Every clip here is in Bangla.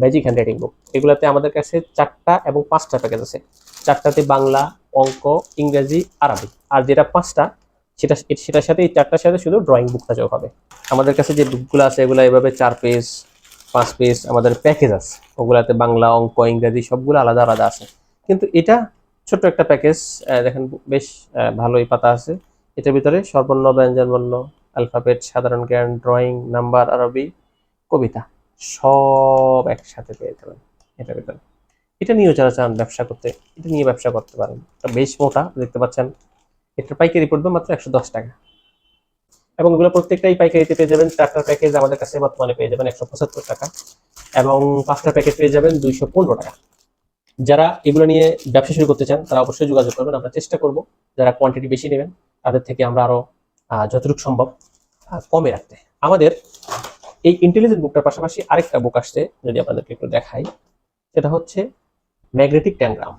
ম্যাজিক হ্যান্ড রাইটিং বুক এগুলোতে আমাদের কাছে চারটা এবং পাঁচটা প্যাকেজ আছে। চারটাতে বাংলা, অঙ্ক, ইংরেজি, আরবি। আর যেটা পাঁচটা, সেটা, সেটার সাথে এই চারটার সাথে শুধু ড্রয়িং বুকটা যোগ হবে। আমাদের কাছে যে বুকগুলো আছে, এগুলো এভাবে চার পেজ পাঁচ পেজ আমাদের প্যাকেজ আছে। ওগুলাতে বাংলা, অঙ্ক, ইংরেজি সবগুলো আলাদা আলাদা আছে। কিন্তু এটা ছোট্ট একটা প্যাকেজ দেখেন বেশ ভালোই পাতা আছে। এটার ভিতরে স্বরবর্ণ ব্যঞ্জনবর্ণ অ্যালফাবেট সাধারণ জ্ঞান ড্রয়িং নাম্বার আরবি, কবিতা। সব একসাথে পেয়ে যাবেন এটা ভিতরে। এটা নিয়েও যারা চান ব্যবসা করতে, এটা নিয়ে ব্যবসা করতে পারেন। বেশ মোটা, দেখতে পাচ্ছেন। এটার পাইকারি পড়বে মাত্র একশো দশ টাকা। এবং এগুলো প্রত্যেকটাই পাইকারিতে পেয়ে যাবেন। চারটার প্যাকেজ আমাদের কাছে বর্তমানে পেয়ে যাবেন একশো পঁচাত্তর টাকা। এবং পাঁচটা প্যাকেজ পেয়ে যাবেন দুইশো পনেরো টাকা। যারা এগুলো নিয়ে ব্যবসা শুরু করতে চান, তারা অবশ্যই যোগাযোগ করবেন। আমরা চেষ্টা করব যারা কোয়ান্টিটি বেশি নেবেন, তাদের থেকে আমরা আরও যতটুকু সম্ভব কমে রাখতে। আমাদের এই ইন্টেলিজেন্ট বুকটার পাশাপাশি আরেকটা বুক আসছে, যদি আপনাদেরকে একটু দেখাই, সেটা হচ্ছে ম্যাগনেটিক ট্যাংগ্রাম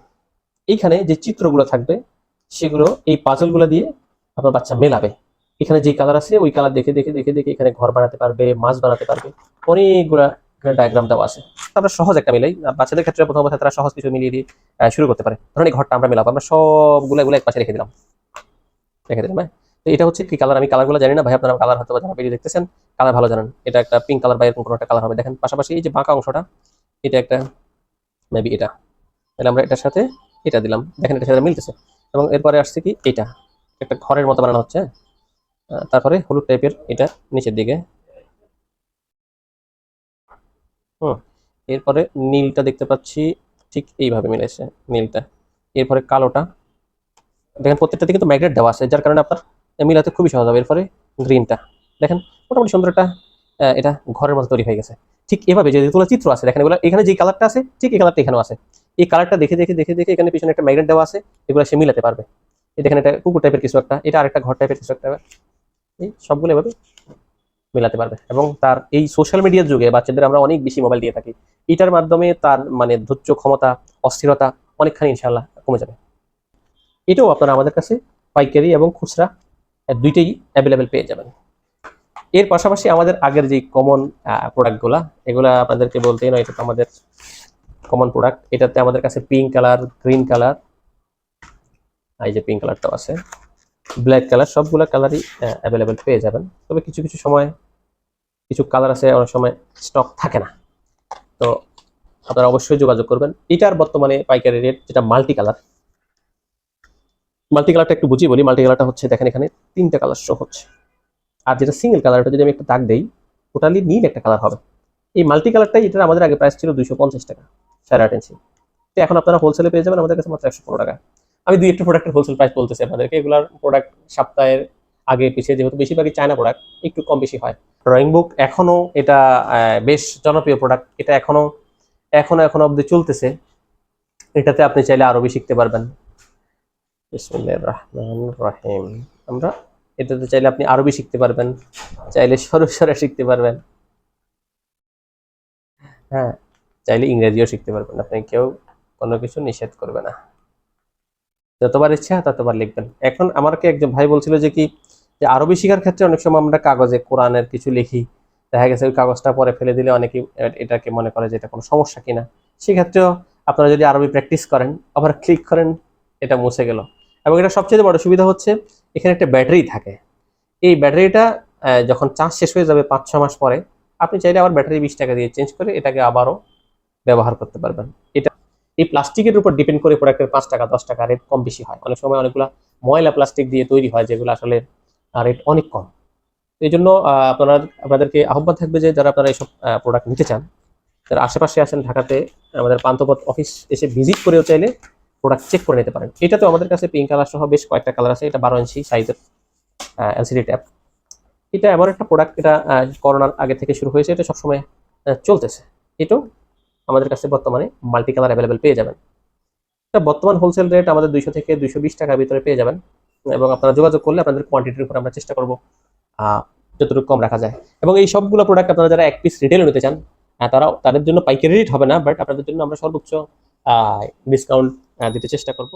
এইখানে যে চিত্রগুলো থাকবে, সেগুলো এই পাজলগুলো দিয়ে আপনার বাচ্চা মেলাবে। এখানে যে কালার আছে, ওই কালার দেখে দেখে দেখে দেখে এখানে ঘর বানাতে পারবে, মাছ বানাতে পারবে। অনেকগুলা এখানে ডায়াগ্রাম দেওয়া আছে। আমরা সহজ একটা মিলাই বাচ্চাদের ক্ষেত্রে প্রথম অবস্থায় তারা সহজ কিছু মিলিয়ে দিয়ে শুরু করতে পারে। ধরুন এই ঘরটা আমরা মেলাবো, আমরা সবগুলো এগুলো এক পাশে রেখে দিলাম। রেখে দিলাম হ্যাঁ? তো এটা হচ্ছে কি কালার আমি কালারগুলো জানি না। ভাই, আপনারা কালার হয়তো যারা ভিডিও দেখতেছেন কালার ভালো জানেন। এটা একটা পিঙ্ক কালার বা এরকম কোনো একটা কালার হবে। দেখেন, পাশাপাশি এই যে বাঁকা অংশটা, এটা একটা মেবি এটা। তাহলে আমরা এটার সাথে এটা দিলাম। দেখেন, এটার সাথে মিলতেছে। এবং এরপরে আসছে কি? এটা। একটা ঘরের মতো বানানো হচ্ছে তারপরে হলুদ টাইপের এটা নিচের দিকে। হুম। এরপরে নীলটা দেখতে পাচ্ছি, ঠিক এইভাবে মিলেছে নীলটা। এরপরে কালোটা। দেখেন, প্রত্যেকটাতে কিন্তু ম্যাগনেট দেওয়া আছে, যার কারণে আপনার মিলাতে খুবই সহজ হবে। এরপরে গ্রিনটা দেখেন, মোটামুটি সুন্দর একটা এটা ঘরের মতো তৈরি হয়ে গেছে। ঠিক এভাবে যে যেগুলো চিত্র আছে, দেখেন এগুলো, এখানে যে কালারটা আছে, ঠিক এই কালারটা এখানেও আছে। এই কালারটা দেখে দেখে দেখে দেখে এখানে পিছনে একটা ম্যাগনেট দেওয়া আছে, এগুলো সে মিলাতে পারবে। এই দেখেন একটা কুকুর টাইপের কিছু একটা, এটা আরেকটা ঘর টাইপের কিছু একটা। এই সবগুলো এভাবে মেলাতে পারবে। এবং তার এই সোশ্যাল মিডিয়ার যুগে বাচ্চাদের আমরা অনেক বেশি মোবাইল দিয়ে থাকি। এটার মাধ্যমে তার মানে ধৈর্য, ক্ষমতা, অস্থিরতা অনেকখানি ইনশাল্লাহ কমে যাবে। এটাও আপনারা আমাদের কাছে পাইকারি এবং খুচরা দুইটাই অ্যাভেলেবেল পেয়ে যাবেন। এর পাশাপাশি আমাদের আগের যে কমন প্রোডাক্টগুলা এগুলা আপনাদেরকে বলতেই নয় এটা তো আমাদের কমন প্রোডাক্ট এটাতে আমাদের কাছে পিঙ্ক কালার গ্রিন কালার এই যে পিঙ্ক কালারটাও আছে ব্ল্যাক কালার সবগুলো কালারই অ্যাভেলেবেল পেয়ে যাবেন। তবে কিছু কিছু সময়, কিছু কালার আছে, অনেক সময় স্টক থাকে না। তো আপনারা অবশ্যই যোগাযোগ করবেন। এটার বর্তমানে পাইকারি রেট যেটা মাল্টি কালার মাল্টি কালারটা একটু বুঝিয়ে বলি। মাল্টি কালারটা হচ্ছে, দেখেন এখানে তিনটা কালার শো হচ্ছে। আর যেটা সিঙ্গেল কালারটা যদি আমি একটা দাগ দেই টোটালি নীল একটা কালার হবে। এই মাল্টি কালারটাই এটার আমাদের আগে প্রাইস ছিল দুইশো পঞ্চাশ টাকা সাড়ে আট তো এখন আপনারা হোলসেলে পেয়ে যাবেন আমাদের কাছে মাত্র একশো পনেরো টাকা। আমি দুই একটা প্রোডাক্টের হোলসেল প্রাইস বলতেছি আপনাদেরকে। এগুলার প্রোডাক্ট সপ্তাহের আগে পিছিয়ে যেহেতু বেশিরভাগই চায়না প্রোডাক্ট একটু কম বেশি হয়। ড্রয়িং বুক এখনও এটা বেশ জনপ্রিয় প্রোডাক্ট এটা এখনও এখনও এখনও অবধি চলতেছে। এটাতে আপনি চাইলে আরও বেশি শিখতে পারবেন। রহিম। আমরা এটাতে চাইলে আপনি আরবি শিখতে পারবেন, চাইলে সরস্বরে শিখতে পারবেন। হ্যাঁ চাইলে ইংরেজিও শিখতে পারবেন, আপনি কেউ কোনো কিছু নিষেধ করবে না। যতবার ইচ্ছা ততবার লিখবেন। এখন আমাকে একজন ভাই বলছিল যে কি, যে আরবি শেখার ক্ষেত্রে অনেক সময় আমরা কাগজে কোরআনের কিছু লিখি। দেখা গেছে ওই কাগজটা পরে ফেলে দিলে অনেকেই এটাকে মনে করে যে এটা কোনো সমস্যা কিনা। সেক্ষেত্রেও আপনারা যদি আরবি প্র্যাকটিস করেন, আবার ক্লিক করেন, এটা মুছে গেল। এবং এটা সবচেয়ে বড় সুবিধা হচ্ছে, এখানে একটা ব্যাটারি থাকে। এই ব্যাটারিটা যখন চার্জ শেষ হয়ে যাবে পাঁচ ছ মাস পরে, আপনি চাইলে আবার ব্যাটারি বিশ টাকা দিয়ে চেঞ্জ করে এটাকে আবারও ব্যবহার করতে পারবেন। এটা, এই প্লাস্টিকের উপর ডিপেন্ড করে প্রোডাক্টের পাঁচ টাকা, দশ টাকা রেট কম বেশি হয়। অনেক সময় অনেকগুলো ময়লা প্লাস্টিক দিয়ে তৈরি হয়, যেগুলো আসলে রেট অনেক কম। এই জন্য আপনারা, আপনাদেরকে আহ্বান থাকবে যে যারা আপনারা এইসব প্রোডাক্ট নিতে চান, যারা আশেপাশে আসেন ঢাকাতে, আমাদের পান্থপথ অফিস এসে ভিজিট করেও চাইলে প্রোডাক্ট চেক করে নিতে পারেন। এটা তো আমাদের কাছে পিঙ্ক কালার সহ বেশ কয়েকটা কালার আছে। এটা বারো ইঞ্চি সাইজের এলসিডি ট্যাব এটা এমন একটা প্রোডাক্ট এটা করোনার আগে থেকে শুরু হয়েছে। এটা সবসময় চলতেছে। এটাও আমাদের কাছে বর্তমানে মাল্টি কালার অ্যাভেলেবেল পেয়ে যাবেন। এটা বর্তমান হোলসেল রেট আমাদের দুইশো থেকে দুইশো বিশ টাকার ভিতরে পেয়ে যাবেন। এবং আপনারা যোগাযোগ করলে আপনাদের কোয়ান্টিটির উপর আমরা চেষ্টা করব যতটুকু কম রাখা যায়। এবং এই সবগুলো প্রোডাক্ট আপনারা যারা এক পিস রিটেল নিতে চান তারা তাদের জন্য পাইকারি রেট হবে না বাট আপনাদের জন্য আমরা সর্বোচ্চ ডিসকাউন্ট দিতে চেষ্টা করব।